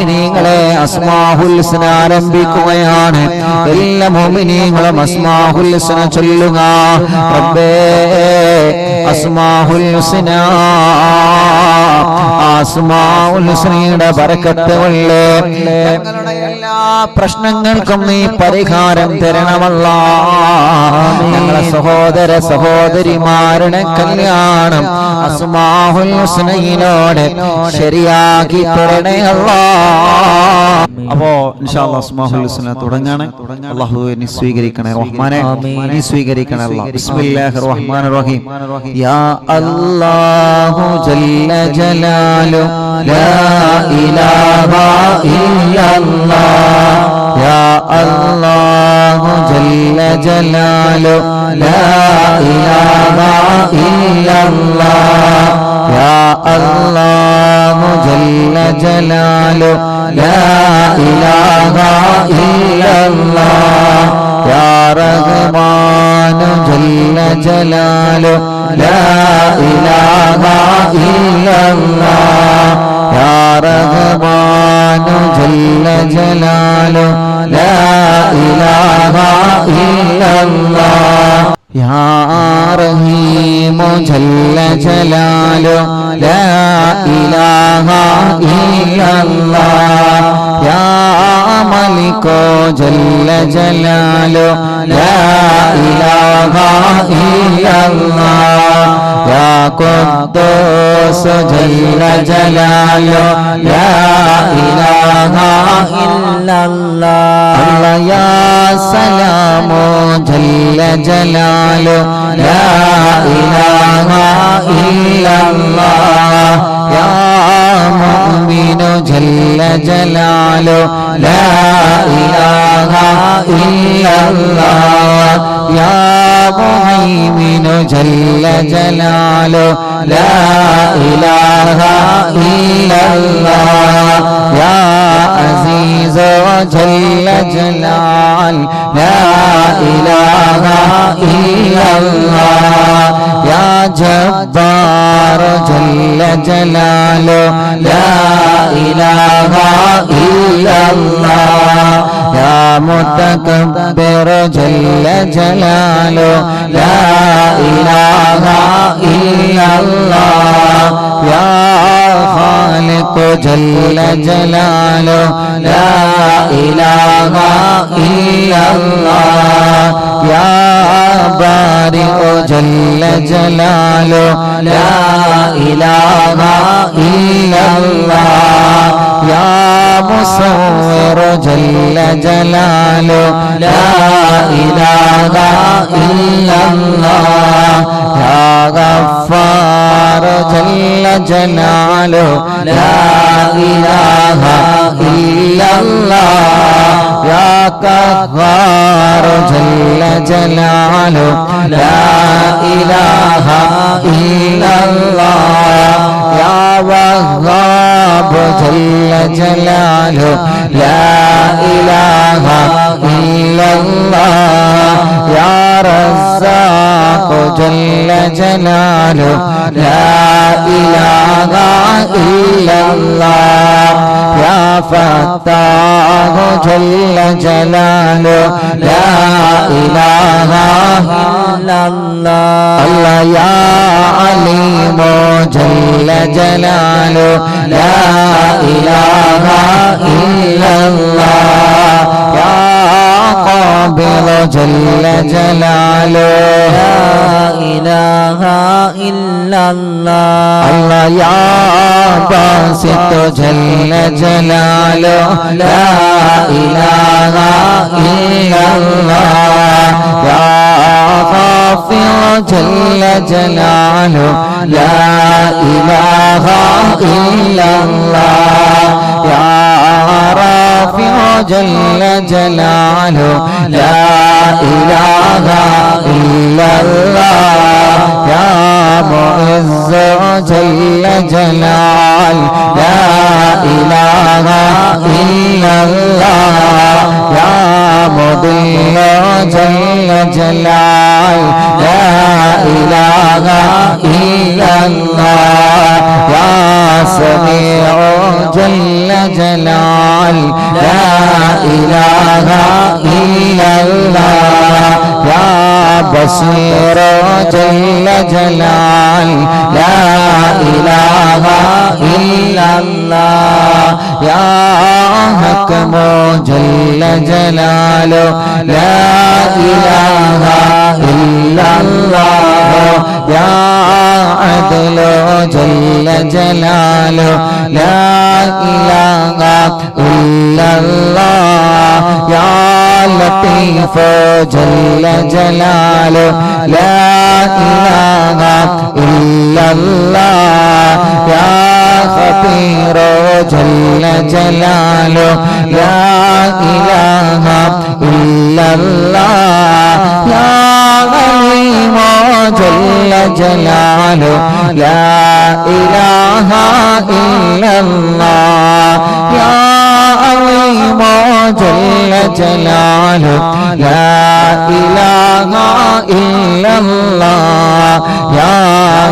മോമിനീങ്ങളെ അസ്മാഹുൽസന ആരംഭിക്കുകയാണ്. എല്ലാ മോമിനീങ്ങളും അസ്മാഹുൽസന ചൊല്ലുക. റബ്ബേ അസ്മാഹുൽ ഞങ്ങളുടെ എല്ലാ പ്രശ്നങ്ങൾക്കും നീ പരിഹാരം തരണമല്ല. ഞങ്ങളെ സഹോദര സഹോദരിമാരുടെ കല്യാണം അസ്മാഹുൽ ഹുസ്നയിലൂടെ ശരിയാക്കി തരണേ അപ്പോ തുടങ്ങാണ്. അള്ളാഹു നീ സ്വീകരിക്കണേ. റഹ്മാനെ നീ സ്വീകരിക്കണേ ബിസ്മില്ലാഹിർ റഹ്മാനിർ റഹീം. യാ അല്ലാഹു ജല്ല ജലാലു ലാ ഇലാഹ ഇല്ലല്ലാഹ്. യാ അല്ലാഹു ജല്ല ജലാലു ലാ ഇലാഹ ഇല്ലല്ലാഹ്. ജല്ല ജലാലു ലാ ഇലാഹ ഇല്ലല്ലാഹ്. യാ റഹ്മാനു ജല്ല ജലാലു ഇലാഹ ഇല്ലല്ലാഹ്. യാ ജല്ല ജലാലു ലാ റഹീമു ജല്ല ജലാലോ ലാ ഇലാഹ ഇല്ലല്ലാഹ് യാ മലികോ ജല്ല ജലാലോ ലാ ഖുദ്ദൂസ് ജല്ല സലാമു ജല്ല ജലാലു ജല്ല ജലാലോ. ലാ ഇലാഹ ഇല്ലല്ലാഹ്. യാ അസീസു ജല്ല ജലാൽ. ജല്ല ജലാലു ജല്ല ജലാലു ലാ ഇലാഹ ഇല്ലല്ലാഹ് യാ ഖാലിഖ് ജല്ല ജലാലു ലാ യാ ബാരിഉ ജല്ല ജലാലോ ലാ ഇലാഹ ഇല്ലല്ലാഹ്. യാ മുസവ്വിർ ജല്ല ജലാലോ ലാ ഇലാഹ ജല്ല ജലാലു ഇലാഹ ഇല്ലല്ലാഹ് ജല്ല ജലാലു ലാ ഇലാഹ ഇല്ലല്ലാഹ് جل വഹ്ഹാബ് لا ജലാലു ലാ الله يا യാ جل ജല്ല لا ലാ ഇലാഹ الله يا ഫത്താഹ് جل ജലാലു لا ഇലാഹ ഇല്ലല്ലാഹ് الله الله يا ജല്ല ജലാലു ലാ ഇലാഹ ഇല്ലല്ലാഹ് الله جل جلاله لا إله إلا الله الله يا باسط جل جلاله لا إله إلا الله يا غافر جل جلاله لا إله إلا الله جل جلاله لا إله إلا الله يا معز جل جلال لا إله إلا الله يا مضل جل جلال لا إله إلا الله يا سميع جل جلال لا إله إلا الله يا بصير جل جلال لا إله إلا الله يا حكم جل جلاله لا إله إلا الله يا عدل جل جلاله لا إله إلا الله يا لطيف جل جلاله لا إله إلا الله يا خبير جل جلاله لا إله إلا الله يا عليم جل جلاله لا إله إلا الله يا عليم جل جلاله لا إله إلا الله يا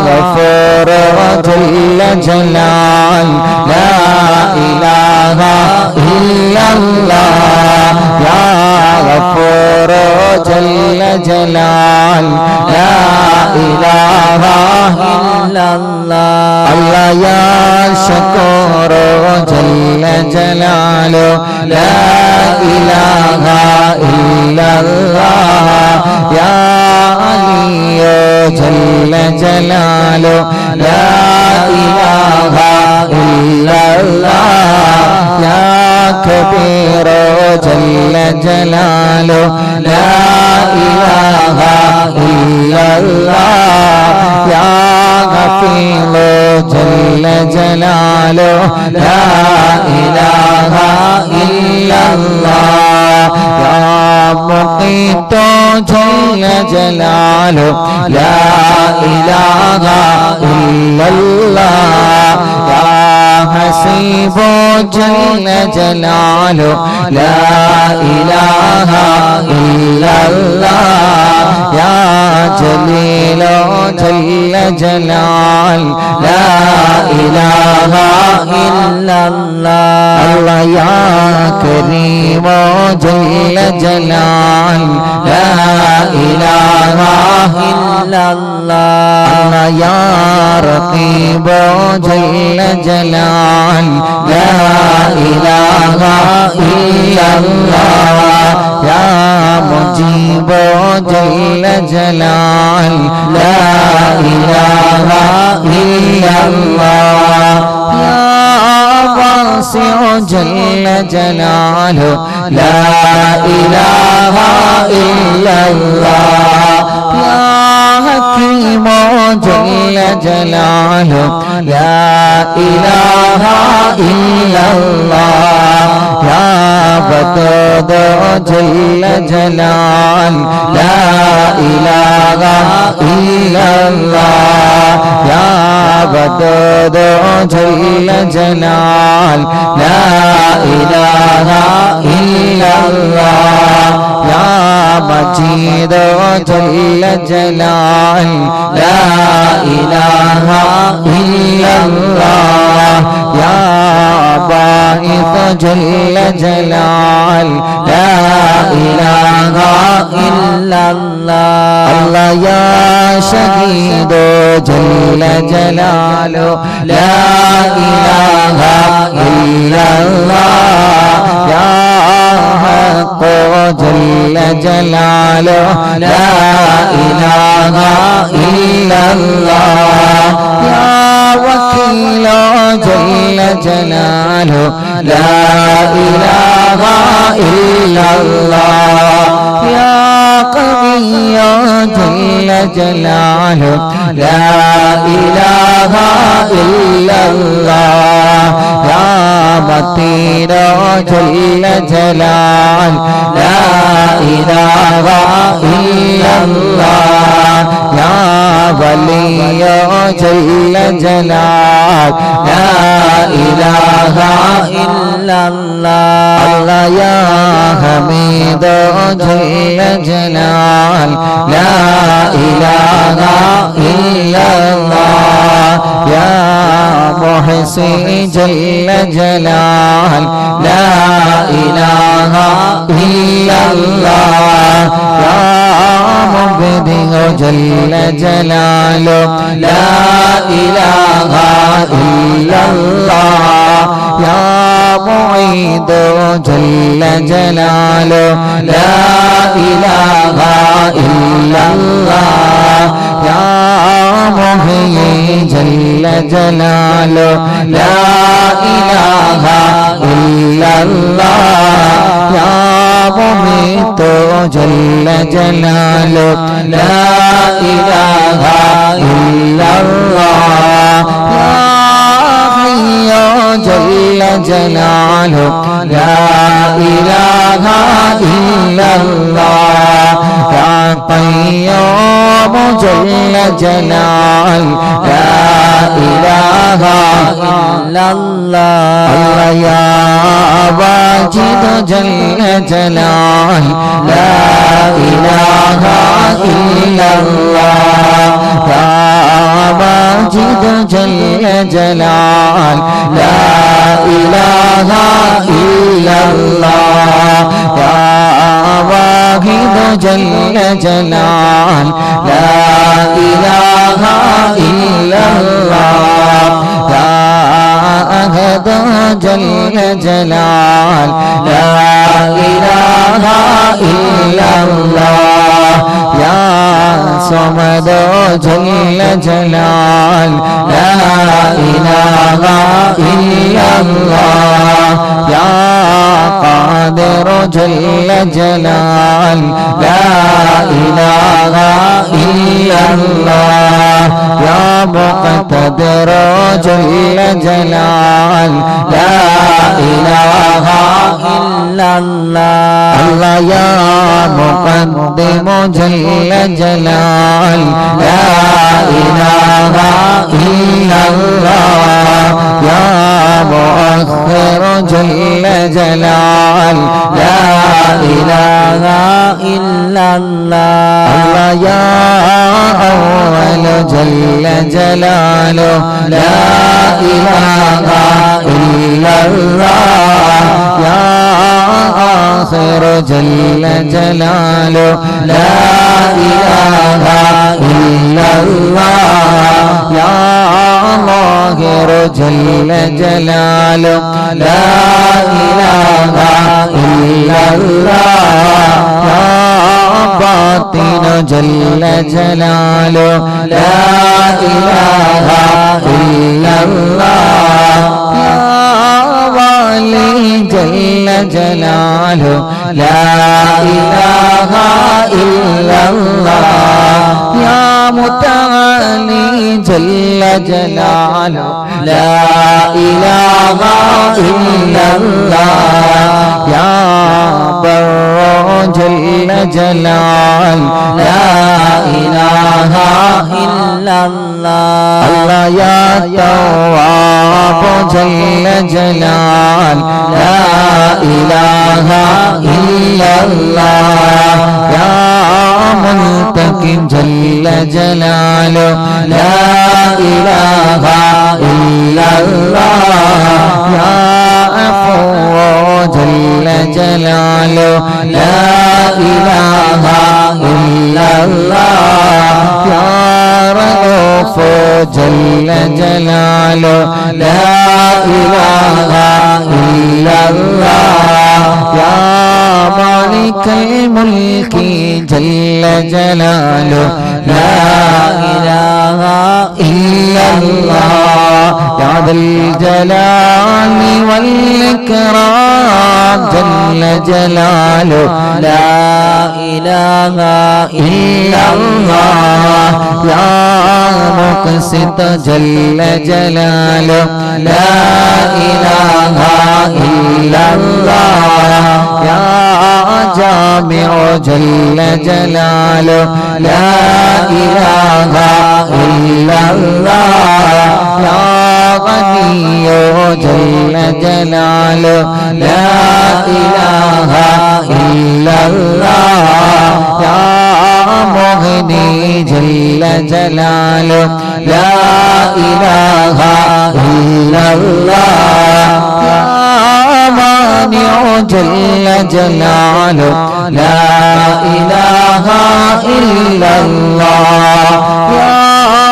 غفور جل جلال لا إله إلا الله يا غفور جل جلال لا إله إلا الله الله يا شكور جل جلاله لا إله إلا الله يا علي جل جلاله لا إله إلا الله يا كبير جل جلاله لا إله إلا الله يا غفير جل جلاله لا إله إلا الله يا مقيت جل جلاله لا إله إلا الله يا حسيب جل جلاله لا إله إلا الله يا جليل جل جلال لا إله إلا الله الله يا كريم جل جلال لا إله إلا الله الله يا رقيب جل جلال لا إله إلا الله يا مجيب جل جلال لا إله إلا الله يا واسع جل جلاله لا إله إلا الله يا حكيم جل جلاله لا إله إلا الله യാവതോദ ജല്ല ജലാൽ ലാ ഇലാഹ ഇല്ലല്ലാഹ്. യാവതോദ മജീദ് ജല്ല ജലാൽ ലാ ഇലാഹ ഇല്ലല്ലാഹ്. യാ ബാഇസ് ജല്ല ജലാൽ ലാ ഇലാഹ ഇല്ലല്ലാഹ്. അല്ലാഹ് യാ ഷഹീദ് ജല്ല ലാ ഇലാഹ ഇല്ലല്ലാഹ്. ജലാലോ ലാ ഇലാഹ ഇല്ലല്ലാഹ് യാ വക്കീലോ ജല്ല ജലാലോ ലാ ഇലാഹ ഇല്ലല്ലാഹ് യാ ഖവിയോ ജല്ല ജലാലോ ലാ ഇലാഹ ഇല്ലല്ലാഹ് لا إله إلا الله يا متين جل جلال لا إله إلا الله يا ولي جل جلال لا إله إلا الله الله يا حميد جل جلال لا إله إلا الله يا محصي جل جلال لا إله إلا الله. يا مبدع جل جلاله لا إله إلا الله. يا معيد جل جلاله لا إله إلا الله. ജല്ല ജലാലോ ലാ ഇലാഹ ഇല്ലല്ലാഹ്. യാ മുമീതു ജല്ല ജലാലോ ലാ ഇലാഹ ഇല്ലല്ലാഹ്. യാ ഹയ്യോ ജല്ല ജലാലോ ലാ ഇലാഹ ഇല്ലല്ലാഹ്. جل جلال لا إله إلا الله الله يا واجد جل جلال لا إله إلا الله يا واجد جل جلال لا إله إلا الله يا واحد جل جلال لا ജല്ല ജലാൽ. യാ സമദോ ജല്ല ജലാൽ. ഇലാഹ ഇല്ലല്ലാ. യാ إلا الله يا صمد جل جلال لا إله إلا الله يا قادر جل جلال لا إله إلا الله يا مقتدر جل جلال لا إله إلا الله الله يا مقدم جل جلال لا إله إلا الله يا مؤخر جل جلال لا إله إلا الله الله يا أول جل جلاله لا إله إلا الله يا آخر جل جلاله لا إله إلا الله يا ظاهر جل جلاله لا إله إلا الله يا باطن جل جلاله لا إله إلا الله يا والي جل جلاله لا إله إلا الله يا متعالي جل جلاله لا إله إلا الله يا بر جل جلال لا إله إلا الله الله يا تواب جل جلال لا إله إلا الله يا منتقم جل جلاله لا إله إلا الله يا عفو جل جلاله لا إله إلا الله يا رؤوف جل جلاله لا إله إلا الله يا مالك الملك جل جلاله لا إله إلا الله يا ذا الجلال والإكرام جل جلاله لا إله إلا الله يا مقسط جل جلاله لا إله إلا الله يا جامع جل جلاله لا إله إلا الله يا غني جل جلاله لا إله إلا الله يا مغني جل جلاله لا إله إلا الله يا مانع جل جلاله لا إله إلا الله يا الله جل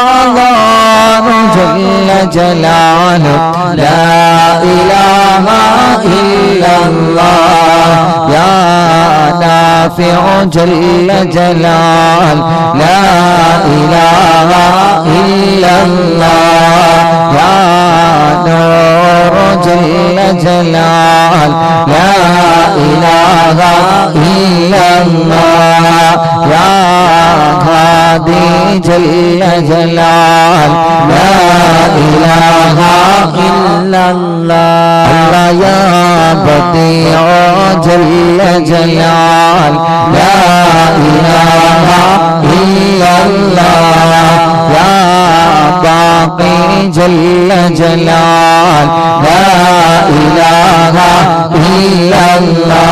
جلاله لا إله إلا الله يا نافع جل جلال لا إله إلا الله يا نور جل جلال لا إله إلا الله يا ദി ജല്ല ജലാല ലാ ഇലാഹ ഇല്ലല്ലാ യാ ബദിഉ ജല്ല ജലാല ലാ ഇലാഹ ഇല്ലല്ലാ യാ ബാഖി ജല്ല ജലാല ലാ ഇലാഹ ഇല്ലല്ലാ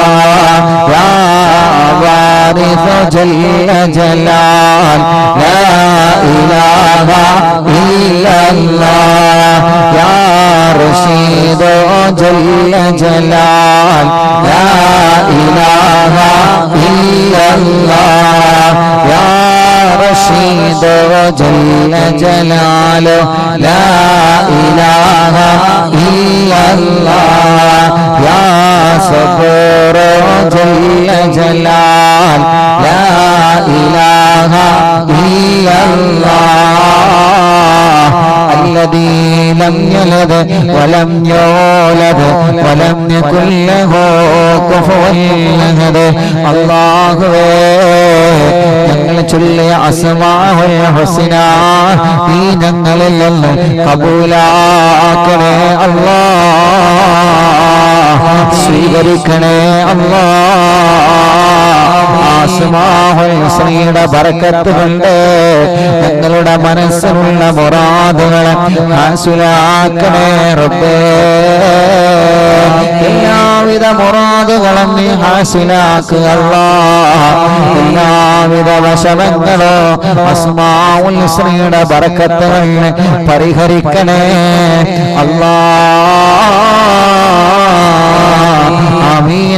جل جلال لا إله إلا الله يا رشيد جل جلال لا إله إلا الله يا رشيد جل جلاله لا إله إلا الله يا صبور جل جلال الذي لم يلد ولم يولد ولم يكن له كفوا أحد الله ഞങ്ങൾ ചൊല്ലിയ അസ്മാഹുൽ ഹുസ്ന ഈ ഞങ്ങളിൽ നിന്ന് കബൂലാക്കണേ അല്ലാ സ്വീകരിക്കണേ അല്ലാ ശ്രീയുടെ ബറക്കത്ത് കൊണ്ട് ഞങ്ങളുടെ മനസ്സിലുള്ള മുറാദുകളെ ഹാസുലാക്കണേ റബ്ബേ. എല്ലാവിധ മുറാദുകളും നീ ഹാസിലാക്കുക എല്ലാവിധ വശമങ്ങളോ അസ്മാവുൽ ശ്രീയുടെ ബറക്കത്തുകൾ പരിഹരിക്കണേ. അല്ലാ ആമീ